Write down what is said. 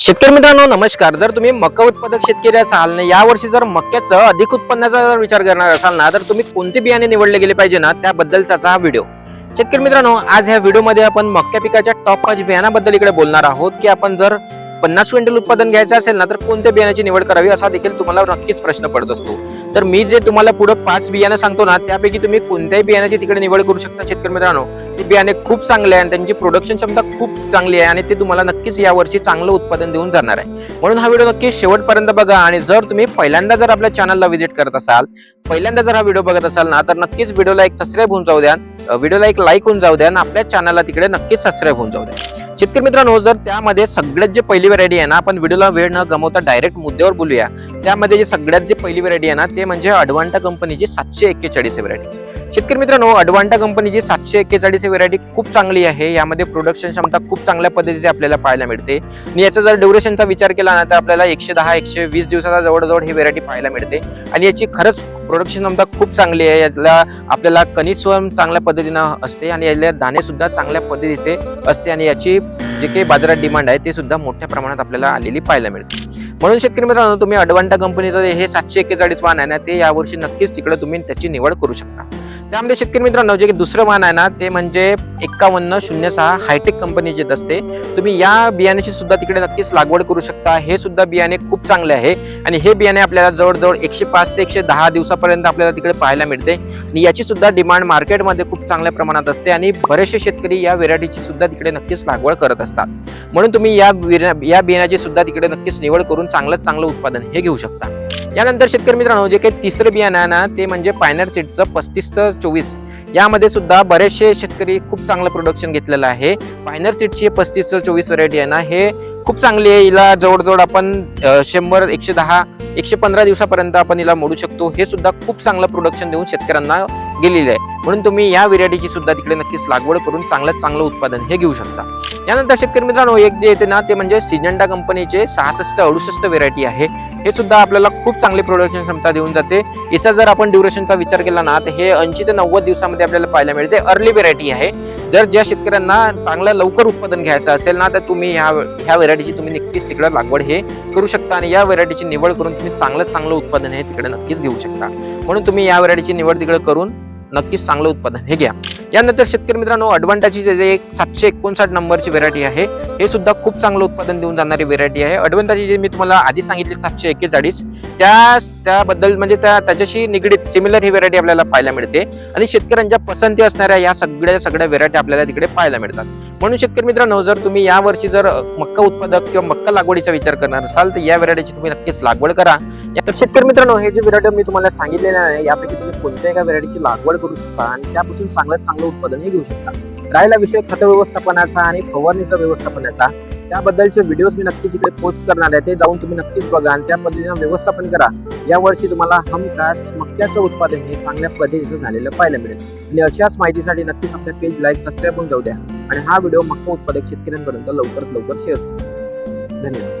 शेतकरी मित्रांनो नमस्कार. जर तुम्ही मक्का उत्पादक शेतकरी असाल ना यावर्षी जर मक्याचं अधिक उत्पन्नाचा जर विचार करणार असाल ना तर तुम्ही कोणते बियाणे निवडले गेले पाहिजे ना त्याबद्दलचा हा व्हिडिओ. शेतकरी मित्रांनो आज ह्या व्हिडिओमध्ये आपण मक्या पिकाच्या टॉप पाच बियाणाबद्दल इकडे बोलणार आहोत की आपण जर पन्नास क्विंटल उत्पादन घ्यायचं असेल ना तर कोणत्या बियाण्याची निवड करावी असा देखील तुम्हाला नक्कीच प्रश्न पडत असतो. तर मी जे तुम्हाला पुढे पाच बियाणं सांगतो ना त्यापैकी तुम्ही कोणत्याही बियाण्याची तिकडे निवड करू शकता शेतकरी मित्रांनो. ते बियाणे खूप चांगले आहे आणि त्यांची प्रोडक्शन क्षमता खूप चांगली आहे आणि ते तुम्हाला नक्कीच यावर्षी चांगलं उत्पादन देऊन जाणार आहे. म्हणून हा व्हिडिओ नक्की शेवटपर्यंत बघा आणि जर तुम्ही पहिल्यांदा जर आपल्या चॅनलला व्हिजिट करत असाल पहिल्यांदा जर हा व्हिडिओ बघत असाल ना तर नक्कीच व्हिडिओला एक सबस्क्राईब होऊन जाऊ द्या. व्हिडिओला एक लाईक होऊन जाऊ द्या आणि आपल्या चॅनलला तिकडे नक्कीच सबस्क्राईब होऊन जाऊ द्या. शेतकरी मित्रांनो जर त्यामध्ये सगळ्यात जे पहिली व्हरायटी आहे ना आपण व्हिडिओला वेळ न गमवता डायरेक्ट मुद्द्यावर बोलूया. त्यामध्ये जे सगळ्यात जे पहिली व्हरायटी आहे ना ते म्हणजे अडवांटा कंपनीची सातशे एक्केचाळीस व्हरायटी शेतकरी मित्रांनो अडवांटा कंपनीची सातशे एक्केचाळीस व्हरायटी खूप चांगली आहे. यामध्ये प्रोडक्शन क्षमता खूप चांगल्या पद्धतीची आपल्याला पाहायला मिळते. आणि याचा जर ड्युरेशनचा विचार केला ना तर आपल्याला एकशे दहा एकशे वीस दिवसाचा जवळजवळ ही व्हरायटी पाहायला मिळते. आणि याची खरंच प्रोडक्शन क्षमता खूप चांगली आहे. यातला आपल्याला कनिस्वम चांगल्या पद्धतीनं असते आणि यातले दाणेसुद्धा चांगल्या पद्धतीचे असते. आणि याची जे काही बाजारात डिमांड आहे ते सुद्धा मोठ्या प्रमाणात आपल्याला आलेली पाहायला मिळते. म्हणून शेतकरी मित्रांनो तुम्ही अडवांटा कंपनीचं हे सातशे एक्केचाळीस वाहन आहे ना ते यावर्षी नक्कीच तिकडे तुम्ही त्याची निवड करू शकता. त्यामध्ये शेतकरी मित्रांनो जे की दुसरं वाहन आहे ना ते म्हणजे एक्कावन्न शून्य सहा हायटेक कंपनीचे असते तुम्ही या बियाण्याची सुद्धा तिकडे नक्कीच लागवड करू शकता. हे सुद्धा बियाणे खूप चांगले आहे आणि हे बियाणे आपल्याला जवळजवळ एकशे पाच ते एकशे दहा दिवसापर्यंत आपल्याला तिकडे पाहायला मिळते. आणि याची सुद्धा डिमांड मार्केटमध्ये खूप चांगल्या प्रमाणात असते आणि बरेचसे शेतकरी या व्हेरायटीची सुद्धा तिकडे नक्कीच लागवड करत असतात. म्हणून तुम्ही या या बियाण्याची सुद्धा तिकडे नक्कीच निवड करून चांगलं चांगलं उत्पादन हे घेऊ शकता. यानंतर शेतकरी मित्रांनो जे काही तिसरं बियाणं आहे ना ते म्हणजे पायनर सीडचं पस्तीस तर चोवीस. यामध्ये सुद्धा बरेचसे शेतकरी खूप चांगलं प्रोडक्शन घेतलेलं आहे. पायनर सीडची पस्तीस चोवीस व्हरायटी आहे ना हे खूप चांगली आहे. हिला जवळजवळ आपण शंभर एकशे दहा एकशे पंधरा दिवसापर्यंत आपण हिला मोडू शकतो. हे सुद्धा खूप चांगलं प्रोडक्शन देऊन शेतकऱ्यांना गेलेलं आहे. म्हणून तुम्ही या व्हेरायटीची सुद्धा तिकडे नक्कीच लागवड करून चांगलं चांगलं उत्पादन हे घेऊ शकता. यानंतर शेतकरी मित्रांनो एक जे येते ना ते म्हणजे सिजंडा कंपनीचे सहासष्ट अडुसष्ट व्हेरायटी आहे. हे सुद्धा आपल्याला खूप चांगली प्रोडक्शन क्षमता देऊन जाते. याचा जर आपण ड्युरेशनचा विचार केला ना तर हे ऐंशी ते नव्वद दिवसामध्ये आपल्याला पाहायला मिळते. अर्ली व्हेरायटी आहे. जर ज्या शेतकऱ्यांना चांगलं लवकर उत्पादन घ्यायचं असेल ना तर तुम्ही ह्या ह्या व्हेरायटीची तुम्ही नक्कीच तिकडं लागवड हे करू शकता आणि या व्हेरायटीची निवड करून तुम्ही चांगलं चांगलं उत्पादन हे तिकडे नक्कीच घेऊ शकता. म्हणून तुम्ही या व्हेरायटीची निवड तिकडे करून नक्कीच चांगलं उत्पादन हे घ्या. यानंतर शेतकरी मित्रांनो अडवांटाची जे एक सातशे एकोणसाठ नंबरची व्हेरायटी आहे हे सुद्धा खूप चांगलं उत्पादन देऊन जाणारी व्हेरायटी आहे. अडवांटाची जे मी तुम्हाला आधी सांगितली सातशे एक्केचाळीस त्या त्याबद्दल म्हणजे त्या त्याच्याशी निगडीत सिमिलर ही व्हेरायटी आपल्याला पाहायला मिळते. आणि शेतकऱ्यांच्या पसंती असणाऱ्या या सगळ्या सगळ्या व्हेरायटी आपल्याला तिकडे पाहायला मिळतात. म्हणून शेतकरी मित्रांनो जर तुम्ही यावर्षी जर मक्का उत्पादक किंवा मक्का लागवडीचा विचार करणार असाल तर या व्हेरायटीची तुम्ही नक्कीच लागवड करा. तर शेतकरी मित्रांनो हे जे व्हरायटी मी तुम्हाला सांगितलेलं आहे यापैकी तुम्ही कोणत्या एका व्हरायटीची लागवड करू शकता आणि त्यापासून चांगलं चांगलं उत्पादन घेऊ शकता. राहिला विषय खत व्यवस्थापनाचा आणि फवारणीचा व्यवस्थापनाचा त्याबद्दलचे व्हिडिओज मी नक्कीच इकडे पोस्ट करणार आहे ते जाऊन तुम्ही नक्कीच बघा आणि त्या पद्धतीनं व्यवस्थापन करा या वर्षी तुम्हाला हमखास मक्याचं उत्पादन हे चांगल्या पद्धतीचं झालेलं पाहायला मिळेल. आणि अशाच माहितीसाठी नक्कीच आपल्या पेज लाईक सबस्क्राईब पण जाऊ द्या. आणि हा व्हिडिओ मक्का उत्पादक शेतकऱ्यांपर्यंत लवकरात लवकर शेअर धन्यवाद.